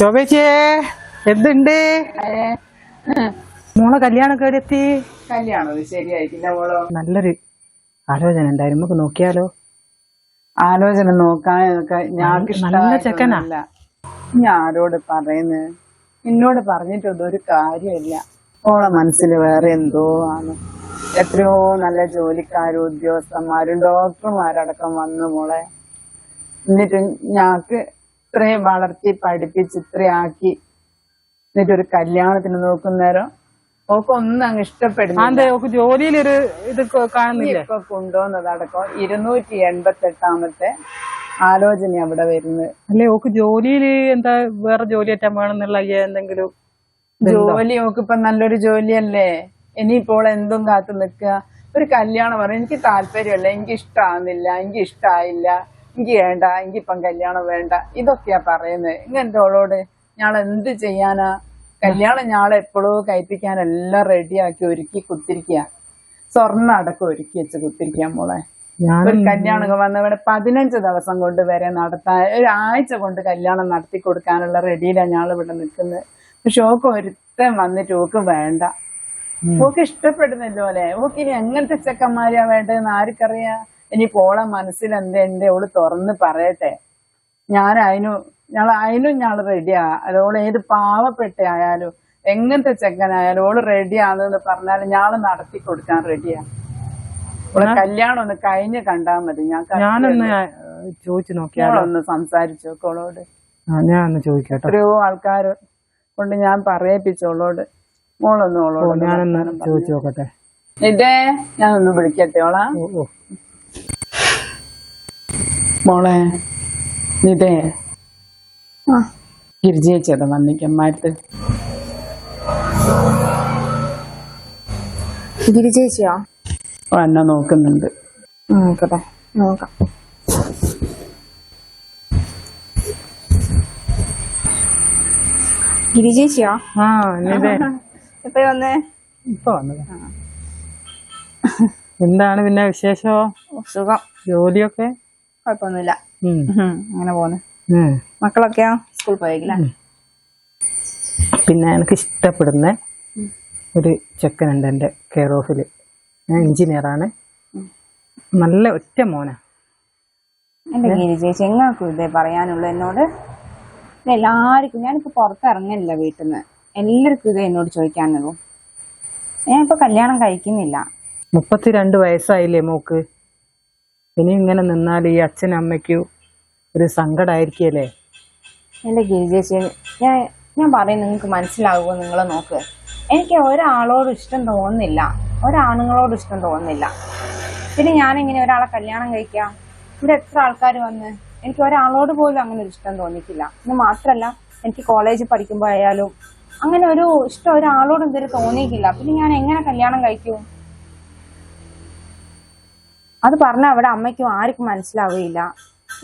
ശോഭേച്ചിയേ എന്തുണ്ട്? മോളെ കല്യാണൊക്കെ എത്തി കല്യാണം ശരിയായിട്ടില്ല മോളോ? നല്ലൊരു ആലോചന ഉണ്ടായിരുന്നു. നമുക്ക് നോക്കിയാലോ? ആലോചന നോക്കാൻ ഞാൻ നല്ല ചെക്കനാ. ഞാൻ ആരോട് പറയുന്നത് എന്നോട് പറഞ്ഞിട്ടൊന്നും ഒരു കാര്യമില്ല. ഓളെ മനസ്സിൽ വേറെ എന്തോ ആണ്. എത്രയോ നല്ല ജോലിക്കാരും ഉദ്യോഗസ്ഥന്മാരും ഡോക്ടർമാരടക്കം വന്നു മോളെ. എന്നിട്ട് ഞങ്ങൾക്ക് ഇത്രയും വളർത്തി പഠിപ്പിച്ച് ഇത്രയാക്കി. എന്നിട്ട് ഒരു കല്യാണത്തിന് നോക്കുന്നേരം ഓക്ക് ഒന്നും അങ്ങ് ഇഷ്ടപ്പെടുന്നു ജോലിയിലൊരു ഇത് ഇപ്പൊ കാണുന്നില്ലേ? ഇപ്പൊ കൊണ്ടുവന്നതടക്കം ഇരുന്നൂറ്റി എൺപത്തി എട്ടാമത്തെ ആലോചന അവിടെ വരുന്നത് അല്ലെ ഓക്ക് ജോലിയിൽ എന്താ വേറെ ജോലി ആറ്റാൻ വേണമെന്നുള്ള എന്തെങ്കിലും ജോലി ഓക്ക് ഇപ്പൊ നല്ലൊരു ജോലിയല്ലേ? ഇനിയിപ്പോൾ എന്തും കാത്തു നിൽക്കുക. ഒരു കല്യാണം പറഞ്ഞു എനിക്ക് താല്പര്യമല്ല എനിക്ക് ഇഷ്ടമാകുന്നില്ല എനിക്ക് ഇഷ്ടായില്ല എനിക്ക് വേണ്ട എനിക്കിപ്പം കല്യാണം വേണ്ട. ഇതൊക്കെയാ പറയുന്നത് ഇങ്ങനത്തെ ഓളോട് ഞാൻ എന്ത് ചെയ്യാനാ? കല്യാണം ഞാൻ എപ്പോഴും കഴിപ്പിക്കാൻ എല്ലാം റെഡിയാക്കി ഒരുക്കി കുത്തിരിക്കുക സ്വർണ അടക്കം ഒരുക്കി വെച്ച് കുത്തിരിക്കാൻ മോളെ. ഒരു കല്യാണം വന്നവിടെ പതിനഞ്ച് ദിവസം കൊണ്ട് വരെ നടത്താൻ ഒരാഴ്ച കൊണ്ട് കല്യാണം നടത്തി കൊടുക്കാനുള്ള റെഡിയിലാണ് ഞാൾ ഇവിടെ നിൽക്കുന്നത്. പക്ഷെ ഓക്ക് ഒരുത്തൻ വന്നിട്ട് ഓക്ക് വേണ്ട. ഓക്ക് ഇഷ്ടപ്പെടുന്നില്ല പോലെ ഓക്ക് ഇനി എങ്ങനത്തെ ചെക്കന്മാരെയാ വേണ്ടതെന്ന് ആർക്കറിയാ? ഇനി പോളെ മനസ്സിൽ എന്തുണ്ട് ഓൾ തുറന്ന് പറയട്ടെ. ഞാൻ അതിനു ഞങ്ങൾ അതിനും ഞങ്ങൾ റെഡിയാ അതോൾ ഏത് പാവപ്പെട്ട ആയാലും എങ്ങനത്തെ ചെക്കനായാലും ഓൾ റെഡിയാണെന്ന് പറഞ്ഞാൽ ഞാൻ നടത്തി കൊടുക്കാൻ റെഡിയാ ഓളെ കല്യാണം ഒന്ന് കഴിഞ്ഞ് കണ്ടാ മതി. ഞാൻ ഞാനൊന്ന് ചോദിച്ചു നോക്കിയാലോ? ഞങ്ങളൊന്ന് സംസാരിച്ചു ഓളോട്. ആ, ഞാൻ ഒന്ന് ഓരോ ആൾക്കാർ കൊണ്ട് ഞാൻ പറയിപ്പിച്ചോളോട് മോളൊന്ന് ഓളോട് ഞാനൊന്ന് ചോദിച്ചു നോക്കട്ടെ. ഇതേ ഞാനൊന്ന് വിളിക്കട്ടെ ഓളാ. മോളെ ഇതേ ഗിരിജയിച്ചത് വന്നിക്കന്മാരത്ത് ഗിരി ഗിരിജേച്ചിയോ എന്നെ നോക്കുന്നുണ്ട്. നോക്കട്ടെ നോക്കാം. ഗിരിജേച്ചിയോ ആ ഇതേ എപ്പോഴും വന്നേ? ഇപ്പൊ വന്നത്. എന്താണ് പിന്നെ വിശേഷോ? സുഖം. ജോലിയൊക്കെ? കുഴപ്പമൊന്നുമില്ല. അങ്ങനെ പോന്ന്. മക്കളൊക്കെയോ? സ്കൂൾ പോയേക്കില്ല? പിന്നെ എനിക്ക് ഇഷ്ടപ്പെടുന്ന ഒരു ചെക്കനുണ്ട് എന്റെ കെയർ ഓഫിൽ ഞാൻ എഞ്ചിനീയറാണ്. നല്ല ഒറ്റ മോനാ. ഗിരി ചേച്ചി എങ്ങാക്കും ഇതേ പറയാനുള്ളൂ എന്നോട്. എല്ലാവർക്കും ഞാനിപ്പോ പുറത്തിറങ്ങില്ല വീട്ടിൽ നിന്ന് എല്ലാവർക്കും ഇത് എന്നോട് ചോദിക്കാനുള്ളൂ. ഞാനിപ്പോ കല്യാണം കഴിക്കുന്നില്ല. മുപ്പത്തിരണ്ട് വയസ്സായില്ലേ മോക്ക്? ഇനി ഇങ്ങനെ നിന്നാൽ ഈ അച്ഛനും അമ്മയ്ക്കും ഒരു സങ്കടമായിരിക്കല്ലേ എന്റെ ഗിരി ഞാൻ ഞാൻ പറയും നിങ്ങൾക്ക് മനസ്സിലാകുമോ നിങ്ങൾ നോക്ക്? എനിക്ക് ഒരാളോട് ഇഷ്ടം തോന്നുന്നില്ല. ഒരാണുങ്ങളോട് ഇഷ്ടം തോന്നുന്നില്ല. പിന്നെ ഞാനെങ്ങനെ ഒരാളെ കല്യാണം കഴിക്കാം? ഇവിടെ എത്ര ആൾക്കാർ വന്ന്? എനിക്ക് ഒരാളോട് പോലും അങ്ങനെ ഒരു ഇഷ്ടം തോന്നിയിട്ടില്ല. ഇന്ന് മാത്രമല്ല എനിക്ക് കോളേജിൽ പഠിക്കുമ്പോഴായാലും അങ്ങനെ ഒരു ഇഷ്ടം ഒരാളോട് ഇതുവരെ തോന്നിയിട്ടില്ല. പിന്നെ ഞാൻ എങ്ങനെ കല്യാണം കഴിക്കും? അത് പറഞ്ഞ അവിടെ അമ്മയ്ക്കും ആർക്കും മനസ്സിലാവുകയില്ല.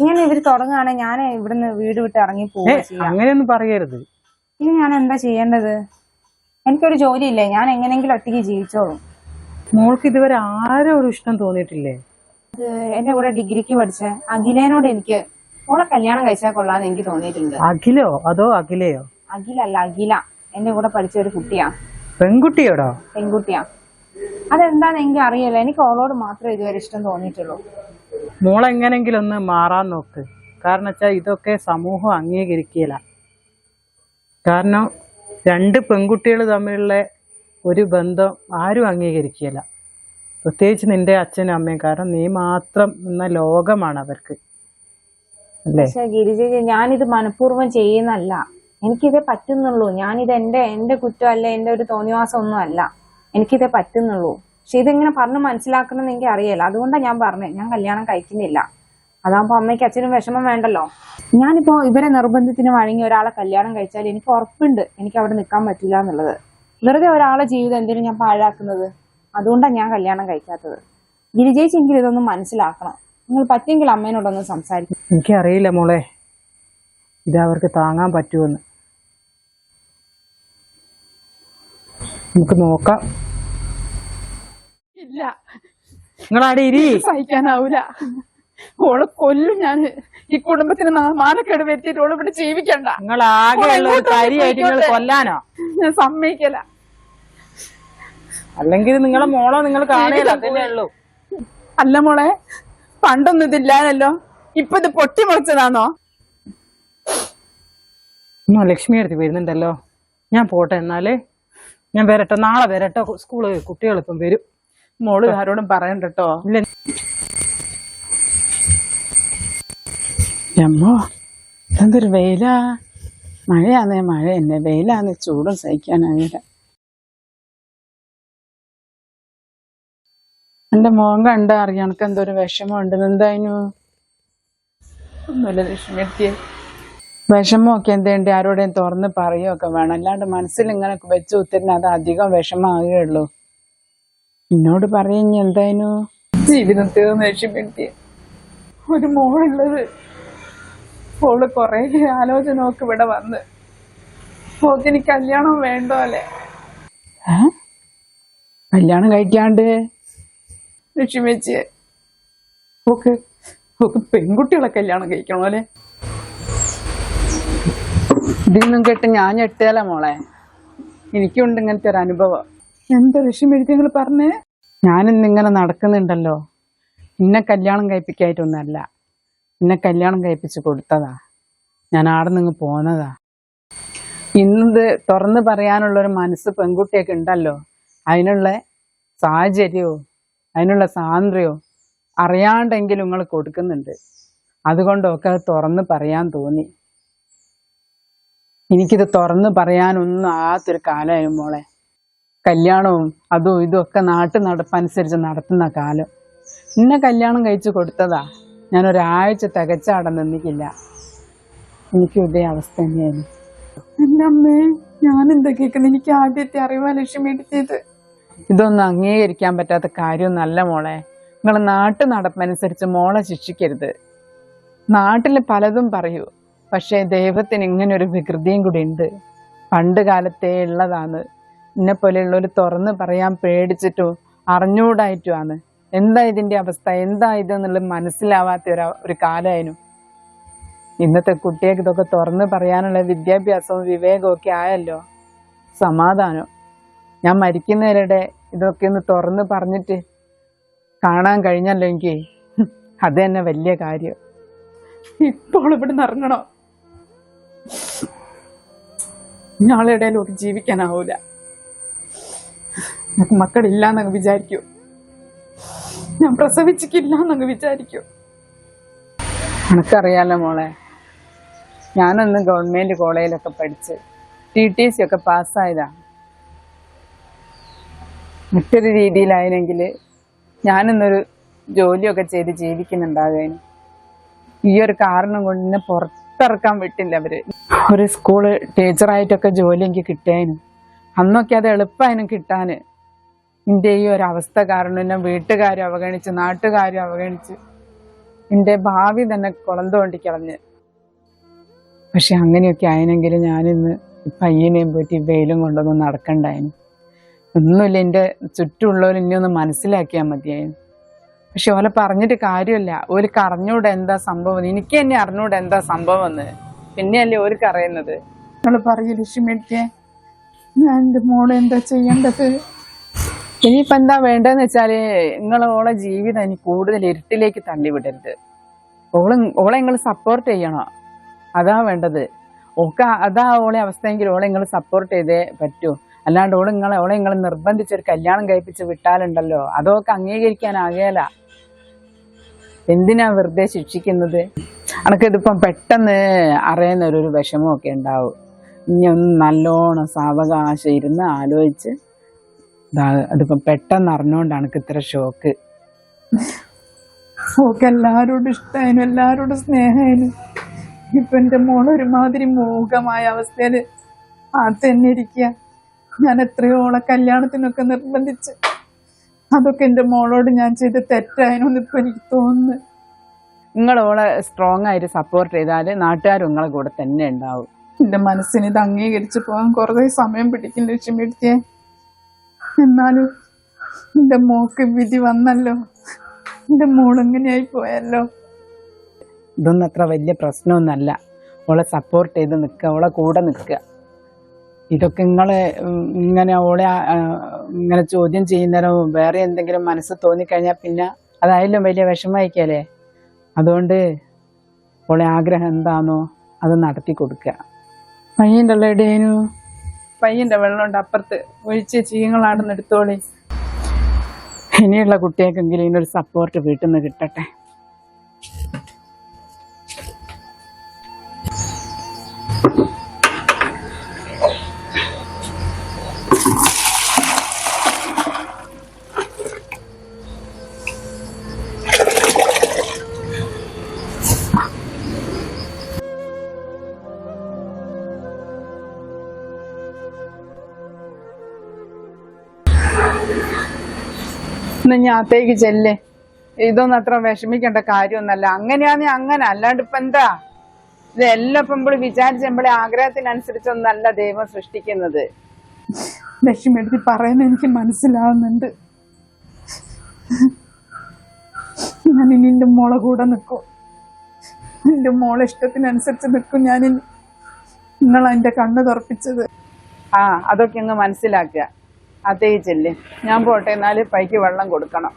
ഇങ്ങനെ ഇവർ തുടങ്ങുകയാണെങ്കിൽ ഞാൻ ഇവിടുന്ന് വീട് വിട്ട് ഇറങ്ങി പോകും അങ്ങനെയൊന്നും പറയരുത്. ഇനി ഞാൻ എന്താ ചെയ്യേണ്ടത്? എനിക്കൊരു ജോലിയില്ലേ? ഞാൻ എങ്ങനെങ്കിലും ഒറ്റയ്ക്ക് ജീവിച്ചോളും. മോൾക്ക് ഇതുവരെ ആരോടും ഇഷ്ടം തോന്നിയിട്ടില്ലേ? എന്റെ കൂടെ ഡിഗ്രിക്ക് പഠിച്ച. അഖിലേനോട് എനിക്ക് ഓളെ കല്യാണം കഴിച്ചാൽ കൊള്ളാന്ന് എനിക്ക് തോന്നിയിട്ടുണ്ട്. അഖിലോ? അതോ അഖിലയോ? അഖിലല്ല അഖില. എന്റെ കൂടെ പഠിച്ച ഒരു കുട്ടിയാ. പെൺകുട്ടിയോടോ? പെൺകുട്ടിയാ. അതെന്താന്ന് എനിക്ക് അറിയില്ല. എനിക്ക് ഓളോട് മാത്രമേ ഇതുവരെ ഇഷ്ടം തോന്നിയിട്ടുള്ളൂ. മോളെങ്ങനെങ്കിലും ഒന്ന് മാറാൻ നോക്ക്. കാരണം വെച്ചാൽ ഇതൊക്കെ സമൂഹം അംഗീകരിക്കില്ല കാരണം രണ്ട് പെൺകുട്ടികൾ തമ്മിലുള്ള ഒരു ബന്ധം ആരും അംഗീകരിക്കില്ല പ്രത്യേകിച്ച് നിന്റെ അച്ഛനും അമ്മയും. കാരണം നീ മാത്രം എന്ന ലോകമാണ് അവർക്ക്. അല്ലേ? പക്ഷെ ഗിരിജ ഞാനിത് മനഃപൂർവം ചെയ്യുന്നല്ല എനിക്കിതേ പറ്റുന്നുള്ളൂ. ഞാനിത് എന്റെ എന്റെ കുറ്റമല്ല എന്റെ ഒരു തോന്നിവാസം ഒന്നും അല്ല എനിക്കിതേ പറ്റുന്നുള്ളൂ. പക്ഷെ ഇതിങ്ങനെ പറഞ്ഞ് മനസ്സിലാക്കണമെന്ന് എനിക്ക് അറിയില്ല. അതുകൊണ്ടാണ് ഞാൻ പറഞ്ഞത് ഞാൻ കല്യാണം കഴിക്കുന്നില്ല. അതാകുമ്പോ അമ്മയ്ക്ക് അച്ഛനും വിഷമം വേണ്ടല്ലോ. ഞാനിപ്പോ ഇവരെ നിർബന്ധത്തിന് വഴങ്ങി ഒരാളെ കല്യാണം കഴിച്ചാൽ എനിക്ക് ഉറപ്പുണ്ട്. എനിക്ക് അവിടെ നിൽക്കാൻ പറ്റില്ല എന്നുള്ളത്. വെറുതെ ഒരാളെ ജീവിതം എന്തിനും ഞാൻ പാഴാക്കുന്നത്? അതുകൊണ്ടാണ് ഞാൻ കല്യാണം കഴിക്കാത്തത്. ഗിരിജയിച്ചെങ്കിൽ ഇതൊന്നും മനസ്സിലാക്കണം. നിങ്ങൾ പറ്റിയെങ്കിൽ അമ്മേനോടൊന്ന് സംസാരിക്കും. എനിക്കറിയില്ല മോളെ. ഇത് അവർക്ക് താങ്ങാൻ പറ്റുമെന്ന്. നമുക്ക് നോക്കാം. ഇല്ല. നിങ്ങളാടെ ഇരി. സഹിക്കാനാവൂല. ഓൾ കൊല്ലും ഞാൻ. ഈ കുടുംബത്തിന് മാനക്കേട് വരുത്തിയിട്ട് ഓൾ ഇവിടെ ജീവിക്കണ്ട. നിങ്ങൾ ആകെയുള്ള ഒരു കാര്യമായിട്ട് നിങ്ങൾ കൊല്ലാനോ? ഞാൻ സമ്മതിക്കല. അല്ലെങ്കിൽ നിങ്ങളെ മോളോ നിങ്ങൾ കാണില്ല അതല്ലേ ഉള്ളൂ. അല്ല മോളെ പണ്ടൊന്നും ഇതില്ലാനല്ലോ ഇപ്പൊ ഇത് പൊട്ടിമുളച്ചതാണോ? ഉമ്മ ലക്ഷ്മി അടുത്ത് വരുന്നുണ്ടല്ലോ. ഞാൻ പോട്ടെ എന്നാലേ. ഞാൻ വരട്ടെ നാളെ വരട്ടെ സ്കൂൾ കുട്ടികൾ ഇപ്പം വരും. മോൾ ആരോടും പറയണ്ട കേട്ടോ അമ്മോ എന്തൊരു വെയിലാ? മഴയാന്നേ മഴ തന്നെ വെയിലാന്ന് ചൂടും സഹിക്കാനായില്ല എന്റെ മോൻ കണ്ട അറിയാം എനക്ക് എന്തൊരു വിഷമമുണ്ട് എന്തായിനു ഒന്നുമില്ല ലക്ഷ്മിയെത്തിയെ വിഷമമൊക്കെ എന്തേണ്ടി? ആരോടെയും തുറന്ന് പറയുകയൊക്കെ വേണം. അല്ലാണ്ട് മനസ്സിൽ ഇങ്ങനെ വെച്ച് ഉത്തരണ അത് അധികം വിഷമാകുകയുള്ളൂ എന്നോട് പറയും എന്തായാലും ജീവിതത്തിൽ ലക്ഷ്യപ്പെടുത്തിയ ഒരു മോളുള്ളത്. മോൾ കുറെ ആലോചന ഒക്കെ ഇവിടെ വന്ന്. മോക്കിനി കല്യാണം വേണ്ടോ അല്ലേ? കല്യാണം കഴിക്കാണ്ട്? ലക്ഷ്മിച്ച് ഓക്ക് ഓക്ക് പെൺകുട്ടികളെ കല്യാണം കഴിക്കണോ അല്ലേ? നിന്നും കേട്ട് ഞാൻ ഞെട്ടിയാല മോളെ. എനിക്കുണ്ട് ഇങ്ങനത്തെ ഒരു അനുഭവം. എന്താ ലക്ഷ്മി നിങ്ങൾ പറഞ്ഞേ? ഞാനിന്ന് ഇങ്ങനെ നടക്കുന്നുണ്ടല്ലോ. നിന്നെ കല്യാണം കഴിപ്പിക്കായിട്ടൊന്നല്ല. നിന്നെ കല്യാണം കഴിപ്പിച്ച് കൊടുത്തതാ. ഞാൻ ആടെ നിന്ന് പോന്നതാ. ഇന്നത് തുറന്ന് പറയാനുള്ള ഒരു മനസ്സ് പെൺകുട്ടിയൊക്കെ ഉണ്ടല്ലോ. അതിനുള്ള സാഹചര്യവും അതിനുള്ള സ്വാതന്ത്ര്യവും അറിയാണ്ടെങ്കിലും നിങ്ങൾ കൊടുക്കുന്നുണ്ട്. അതുകൊണ്ടൊക്കെ അത് തുറന്ന് പറയാൻ തോന്നി. എനിക്കിത് തുറന്ന് പറയാനൊന്നും ആകാത്തൊരു കാലമായി മോളെ. കല്യാണവും അതും ഇതും ഒക്കെ നാട്ടു നടപ്പനുസരിച്ച് നടത്തുന്ന കാലം. ഇന്നെ കല്യാണം കഴിച്ചു കൊടുത്തതാ. ഞാൻ ഒരാഴ്ച തികച്ചാടം നിന്നിക്കില്ല. എനിക്ക് ഇതേ അവസ്ഥ തന്നെയായിരുന്നു എന്റെ അമ്മേ ഞാൻ എന്താ കേൾക്കുന്നത് എനിക്ക് ആദ്യത്തെ അറിവാ ലക്ഷ്യം എടുത്തത് ഇതൊന്നും അംഗീകരിക്കാൻ പറ്റാത്ത കാര്യമൊന്നല്ല മോളെ. നിങ്ങൾ നാട്ടു നടപ്പനുസരിച്ച് മോളെ ശിക്ഷിക്കരുത്. നാട്ടിൽ പലതും പറയൂ. പക്ഷേ ദൈവത്തിന് ഇങ്ങനൊരു ഒരു വികൃതിയും കൂടി ഉണ്ട്. പണ്ട് കാലത്തേ ഉള്ളതാണ്. എന്നെ പോലെയുള്ളവർ തുറന്ന് പറയാൻ പേടിച്ചിട്ടോ അറിഞ്ഞൂടായിട്ടുമാണ് എന്താ ഇതിന്റെ അവസ്ഥ? എന്താ ഇതെന്നുള്ളത് മനസ്സിലാവാത്ത ഒരു ഒരു കാലമായിരുന്നു ഇന്നത്തെ കുട്ടികൾക്ക് ഇതൊക്കെ തുറന്ന് പറയാനുള്ള വിദ്യാഭ്യാസവും വിവേകവും ഒക്കെ ആയല്ലോ. സമാധാനം. ഞാൻ മരിക്കുന്നവരുടെ ഇതൊക്കെ ഒന്ന് തുറന്ന് പറഞ്ഞിട്ട് കാണാൻ കഴിഞ്ഞല്ലോ എനിക്ക്. അത് തന്നെ വലിയ കാര്യം. ഇപ്പോൾ ഇവിടെ നിന്ന് ഇറങ്ങണോ ഞാളെ ഇടയിലൊക്കെ ജീവിക്കാനാവൂല. എനിക്ക് മക്കളില്ലാന്നങ്ങ് വിചാരിക്കൂ. ഞാൻ പ്രസവിച്ചിട്ടില്ല എന്നങ്ങ് വിചാരിക്കൂ. നിനക്കറിയാലോ മോളെ ഞാനന്ന് ഗവൺമെന്റ് കോളേജിലൊക്കെ പഠിച്ച് ടി ടി സി ഒക്കെ പാസ്സായതാ. മറ്റൊരു രീതിയിലായിരുന്നെങ്കിൽ ഞാനിന്നൊരു ജോലിയൊക്കെ ചെയ്ത് ജീവിക്കുന്നുണ്ടാകും ഈ ഒരു കാരണം കൊണ്ട് എന്നെ പുറത്തിറക്കാൻ വിട്ടില്ല അവർ. ഒരു സ്കൂൾ ടീച്ചറായിട്ടൊക്കെ ജോലി എനിക്ക് കിട്ടിയായിരുന്നു അന്നൊക്കെ അത് എളുപ്പമായിരുന്നു കിട്ടാന്. എന്റെ ഈ ഒരു അവസ്ഥ കാരണം എന്നെ വീട്ടുകാരും അവഗണിച്ച് നാട്ടുകാരും അവഗണിച്ച് എന്റെ ഭാവി തന്നെ കുളം കളഞ്ഞ്. പക്ഷെ അങ്ങനെയൊക്കെ ആയിരുന്നെങ്കിൽ ഞാനിന്ന് പയ്യനെയും പറ്റി വെയിലും കൊണ്ടൊന്നും നടക്കണ്ടായിരുന്നു ഒന്നുമില്ല എന്റെ ചുറ്റുമുള്ളവർ ഇനി ഒന്ന് മനസ്സിലാക്കിയാൽ മതിയായിരുന്നു പക്ഷെ ഓലെ പറഞ്ഞിട്ട് കാര്യമില്ല. ഓർക്ക് അറിഞ്ഞൂടെ എന്താ സംഭവം. എനിക്ക് തന്നെ അറിഞ്ഞൂടെ എന്താ സംഭവം എന്ന് പിന്നെയല്ലേ ഓർക്ക് അറിയുന്നത്. നിങ്ങൾ പറയൂ ലക്ഷ്മിക്ക് ഞാൻ എന്റെ മോളെ എന്താ ചെയ്യേണ്ടത്? ഇനിയിപ്പോ എന്താ വേണ്ടതെന്ന് വെച്ചാൽ നിങ്ങളോളെ ജീവിതം ഇനി കൂടുതൽ ഇരുട്ടിലേക്ക് തള്ളിവിടരുത്. ഓളെ ഓളെ നിങ്ങൾ സപ്പോർട്ട് ചെയ്യണം. അതാ വേണ്ടത്. ഓക്ക അതാ ഓളെ അവസ്ഥയെങ്കിൽ ഓളെ നിങ്ങൾ സപ്പോർട്ട് ചെയ്തേ പറ്റൂ. അല്ലാണ്ട് ഓളെ നിങ്ങളെ ഓളെ നിങ്ങൾ നിർബന്ധിച്ചൊരു കല്യാണം കഴിപ്പിച്ച് വിട്ടാലുണ്ടല്ലോ. അതൊക്കെ അംഗീകരിക്കാനാകേല. എന്തിനാ വെറുതെ ശിക്ഷിക്കുന്നത്? അനക്കിതിപ്പം പെട്ടെന്ന് അറിയുന്ന ഒരു വിഷമമൊക്കെ ഉണ്ടാവും. ഇനി ഒന്ന് നല്ലോണം സാവകാശം ഇരുന്ന് ആലോചിച്ച് അതിപ്പം പെട്ടെന്ന് അറിഞ്ഞോണ്ടാണ് എനിക്ക് ഇത്ര ഷോക്ക്. ഓക്കെ എല്ലാരോടും ഇഷ്ടമായിരുന്നു എല്ലാരോടും സ്നേഹമായിരുന്നു ഇപ്പൊ എന്റെ മോൾ ഒരുമാതിരി മൂകമായ അവസ്ഥയിൽ ആ തന്നെ ഇരിക്കുക ഞാൻ എത്രയോളം കല്യാണത്തിനൊക്കെ നിർബന്ധിച്ച്. അതൊക്കെ എന്റെ മോളോട് ഞാൻ ചെയ്ത് തെറ്റായെന്ന് ഇപ്പൊ എനിക്ക് തോന്നുന്നു. നിങ്ങളോളെ സ്ട്രോങ് ആയിട്ട് സപ്പോർട്ട് ചെയ്താൽ നാട്ടുകാരും നിങ്ങളെ കൂടെ തന്നെ ഉണ്ടാവും. എന്റെ മനസ്സിന് ഇത് അംഗീകരിച്ചു പോകാൻ കുറേ സമയം പിടിക്കും ലക്ഷ്മിയെടുത്തിയെ എന്നാലും എന്റെ മോക്ക് വിധി വന്നല്ലോ. എന്റെ മോൾ എങ്ങനെയായി പോയല്ലോ. ഇതൊന്നും അത്ര വലിയ പ്രശ്നമൊന്നല്ല ഓളെ സപ്പോർട്ട് ചെയ്ത് നിൽക്കുക ഓളെ കൂടെ നിൽക്കുക. ഇതൊക്കെ നിങ്ങൾ ഇങ്ങനെ ഓളെ ഇങ്ങനെ ചോദ്യം ചെയ്യുന്നേരം വേറെ എന്തെങ്കിലും മനസ്സ് തോന്നിക്കഴിഞ്ഞാൽ പിന്നെ അതായാലും വലിയ വിഷമമായിക്കല്ലേ അതുകൊണ്ട് ഓളെ ആഗ്രഹം എന്താണോ അത് നടത്തി കൊടുക്കുക. പയ്യന്റെ ഉള്ളടേനു പയ്യന്റെ വെള്ളമുണ്ട് അപ്പുറത്ത്. ഒഴിച്ച് ചീങ്ങളാണെന്ന് എടുത്തോളി. ഇനിയുള്ള കുട്ടികൾക്കെങ്കിലും ഇതിനൊരു സപ്പോർട്ട് വീട്ടിൽ നിന്ന് കിട്ടട്ടെ. ഞാത്തേക്ക് ചെല്ലേ. ഇതൊന്നും അത്ര വിഷമിക്കേണ്ട കാര്യമൊന്നല്ല അങ്ങനെയാന്ന് അങ്ങനെ അല്ലാണ്ട് ഇപ്പൊ എന്താ? ഇതെല്ലാം ഇപ്പൊ നമ്മൾ വിചാരിച്ച നമ്മളെ ആഗ്രഹത്തിനനുസരിച്ചൊന്നല്ല ദൈവം സൃഷ്ടിക്കുന്നത്. ലക്ഷ്മി എടുത്തി പറയുന്ന എനിക്ക് മനസ്സിലാവുന്നുണ്ട്. ഞാൻ ഇനി എന്റെ മോളെ കൂടെ നിൽക്കും. എന്റെ മോളെ ഇഷ്ടത്തിനനുസരിച്ച് നിൽക്കും ഞാൻ എന്റെ കണ്ണ് തുറപ്പിച്ചത്. ആ അതൊക്കെ അങ്ങ് മനസ്സിലാക്കുക. അതേ ചെല്ല്. ഞാൻ പോട്ടെ എന്നാൽ പൈക്ക് വെള്ളം കൊടുക്കണം.